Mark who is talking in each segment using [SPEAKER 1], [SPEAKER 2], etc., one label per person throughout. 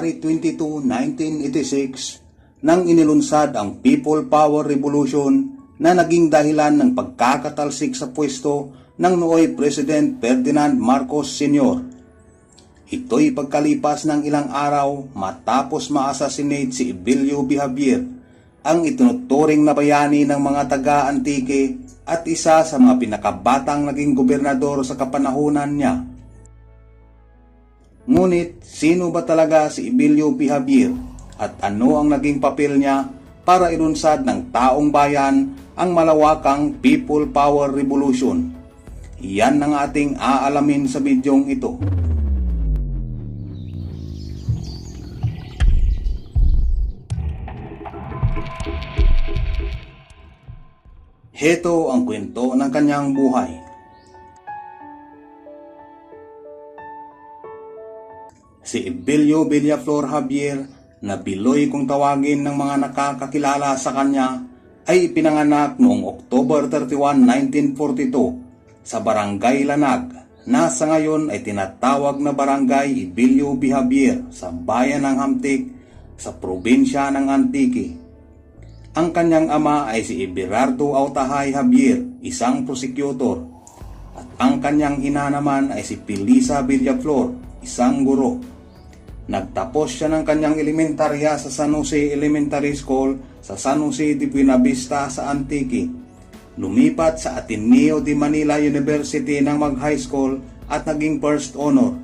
[SPEAKER 1] February 22, 1986 nang inilunsad ang People Power Revolution na naging dahilan ng pagkakatalsik sa pwesto ng nooy President Ferdinand Marcos Sr. Ito'y pagkalipas ng ilang araw matapos ma-assassinate si Ibilio B. Ang itinuturing na bayani ng mga taga-antike at isa sa mga pinakabatang naging gobernador sa kapanahunan niya. Ngunit sino ba talaga si Ibilio P. Javier at ano ang naging papel niya para ilunsad ng taong bayan ang malawakang People Power Revolution? Yan ang ating aalamin sa bidyong ito. Heto ang kwento ng kanyang buhay. Si Ebilio Villaflor Javier na Biloy kung tawagin ng mga nakakakilala sa kanya ay pinanganak noong October 31, 1942 sa Barangay Lanag na sa ngayon ay tinatawag na Barangay Ibilio B. Javier sa bayan ng Hamtik sa probinsya ng Antique. Ang kanyang ama ay si Eberardo Autahay Javier, isang prosecutor. At ang kanyang ina naman ay si Pilisa Villaflor, isang guro. Nagtapos siya ng kanyang elementarya sa San Jose Elementary School sa San Jose de Buenavista sa Antique. Lumipat sa Ateneo de Manila University ng mag-high school at naging first honor.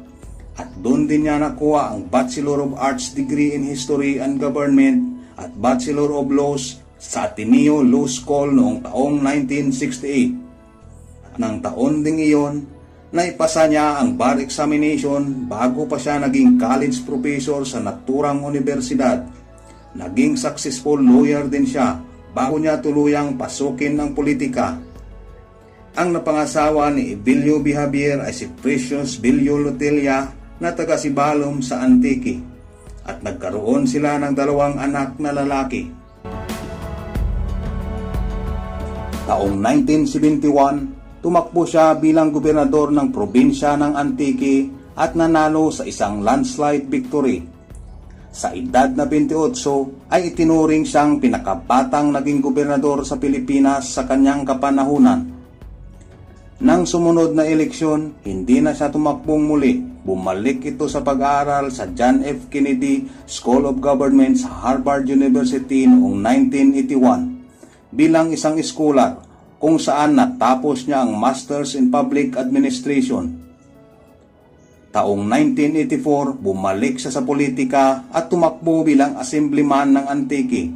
[SPEAKER 1] At doon din niya nakuha ang Bachelor of Arts degree in History and Government at Bachelor of Laws sa Ateneo Law School noong taong 1968. At ng taon ding iyon, naipasa niya ang bar examination bago pa siya naging college professor sa naturang universidad. Naging successful lawyer din siya bago niya tuluyang pasukin ang politika. Ang napangasawa ni Ebilio B. Javier ay si Precious Bilio Lotelia na taga Sibalom sa Antique at nagkaroon sila ng dalawang anak na lalaki. Taong 1971, tumakbo siya bilang gobernador ng probinsya ng Antique at nanalo sa isang landslide victory. Sa edad na 28 ay itinuring siyang pinakabatang naging gobernador sa Pilipinas sa kanyang kapanahunan. Nang sumunod na eleksyon, hindi na siya tumakbong muli. Bumalik ito sa pag-aaral sa John F. Kennedy School of Government sa Harvard University noong 1981 bilang isang scholar kung saan natapos niya ang Masters in Public Administration. Taong 1984, bumalik siya sa politika at tumakbo bilang assemblyman ng Antique.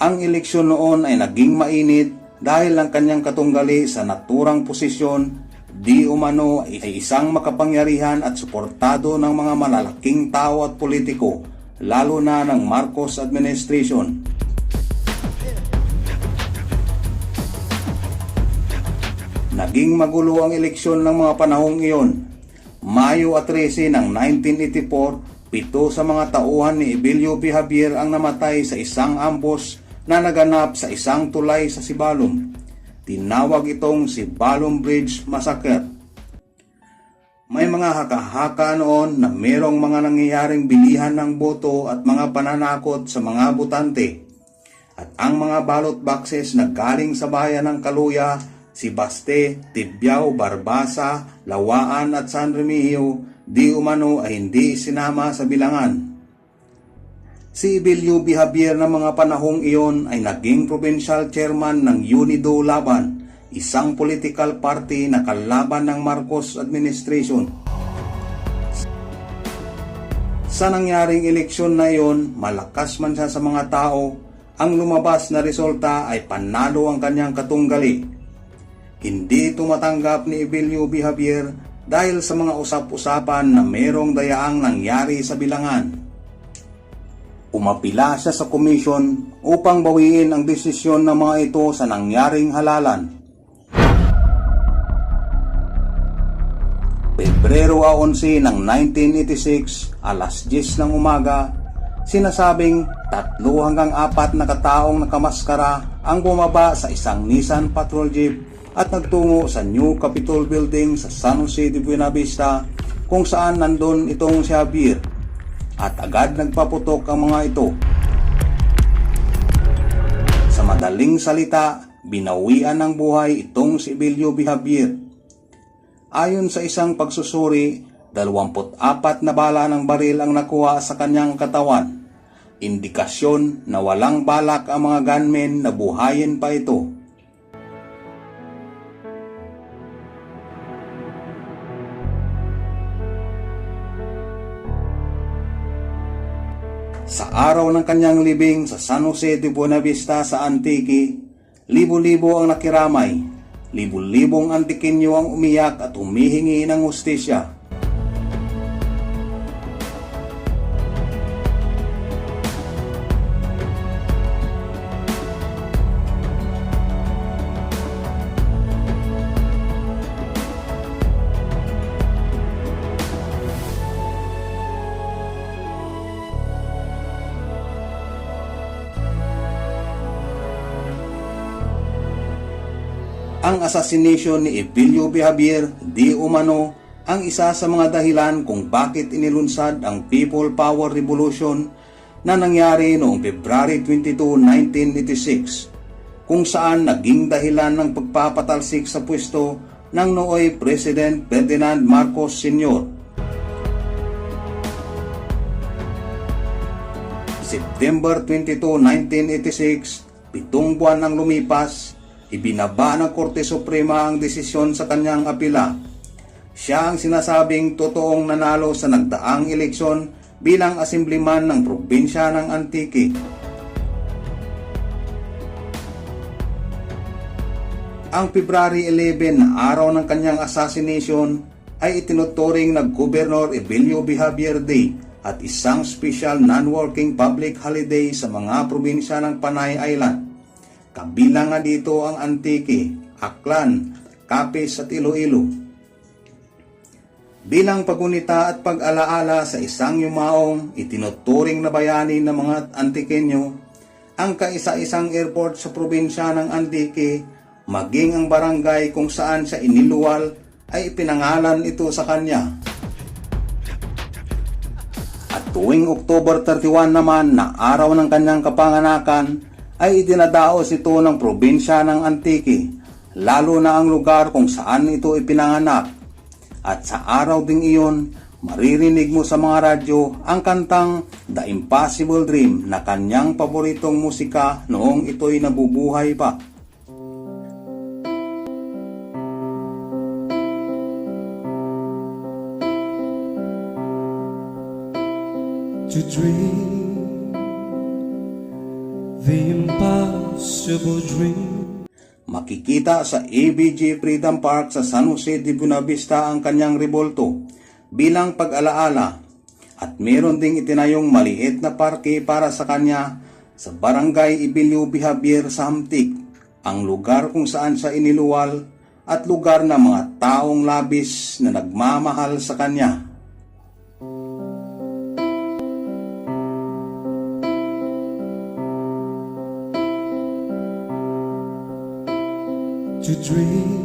[SPEAKER 1] Ang eleksyon noon ay naging mainit dahil ang kanyang katunggali sa naturang posisyon di umano ay isang makapangyarihan at suportado ng mga malalaking tao at politiko, lalo na ng Marcos administration. Naging magulo ang eleksyon ng mga panahong iyon. Mayo at 13 ng 1984, pito sa mga tauhan ni Ebilio P. Javier ang namatay sa isang ambos na naganap sa isang tulay sa Sibalom. Tinawag itong Sibalom Bridge Massacre. May mga haka-haka noon na merong mga nangyayaring bilihan ng boto at mga pananakot sa mga butante. At ang mga ballot boxes na galing sa bayan ng Kaluya, Sibaste, Tibyao, Barbasa, Lawaan at San Remigio di umano ay hindi sinama sa bilangan. Si Ibilio. Javier ng mga panahong iyon ay naging provincial chairman ng Unido Laban, isang political party na kalaban ng Marcos administration. Sa nangyaring eleksyon na iyon, malakas man siya sa mga tao, ang lumabas na resulta ay panalo ang kanyang katunggali. Hindi tumatanggap ni Ebilio B. Javier dahil sa mga usap-usapan na merong dayaang nangyari sa bilangan. Umapila siya sa komisyon upang bawiin ang desisyon ng mga ito sa nangyaring halalan. Pebrero 11 ng 1986, alas 10 ng umaga, sinasabing tatlo hanggang apat na kataong nakamaskara ang bumaba sa isang Nissan Patrol Jeep at nagtungo sa New Capitol Building sa San Jose de Buenavista kung saan nandun itong si Javier. at agad nagpaputok ang mga ito. Sa madaling salita, binawian ng buhay itong si Bilyo Bihabier. Ayon sa isang pagsusuri, 24 na bala ng baril ang nakuha sa kanyang katawan. Indikasyon na walang balak ang mga gunmen na buhayin pa ito. Araw ng kanyang libing sa San Jose de Buenavista sa Antique, libo-libo ang nakiramay, libo-libong antikinyo ang umiyak at humihingi ng hustisya. Ang assassination ni Evilio B. Javier umano ang isa sa mga dahilan kung bakit inilunsad ang People Power Revolution na nangyari noong February 22, 1986 kung saan naging dahilan ng pagpapatalsik sa pwesto ng nooy President Ferdinand Marcos Sr. September 22, 1986, pitong buwan ang lumipas, ibinaba ng Korte Suprema ang desisyon sa kanyang apila. Siya ang sinasabing totoong nanalo sa nagdaang eleksyon bilang asimbliman ng probinsya ng Antique. Ang February 11 na araw ng kanyang assassination ay itinuturing na Gobernador Evelio B. Day at isang special non-working public holiday sa mga probinsya ng Panay Island. Kabilang nga dito ang Antique, Aklan, Capiz at Iloilo. Bilang pagunita at pag-alaala sa isang yumaong itinuturing na bayani ng mga Antikenyo, ang kaisa-isang airport sa probinsya ng Antique, maging ang barangay kung saan siya iniluwal ay ipinangalan ito sa kanya. At tuwing October 31 naman na araw ng kanyang kapanganakan, ay idinadaos ito ng probinsya ng Antique, lalo na ang lugar kung saan ito ipinanganak. At sa araw ding iyon, maririnig mo sa mga radyo ang kantang The Impossible Dream na kanyang paboritong musika noong ito'y nabubuhay pa.
[SPEAKER 2] to dream the impossible dream.
[SPEAKER 1] Makikita sa ABG Freedom Park sa San Jose de Buenavista ang kanyang rebolto bilang pag-alaala at meron ding itinayong maliit na parke para sa kanya sa Barangay Ibilio Bihabier sa Hamtik, ang lugar kung saan siya iniluwal at lugar ng mga taong labis na nagmamahal sa kanya.
[SPEAKER 2] To dream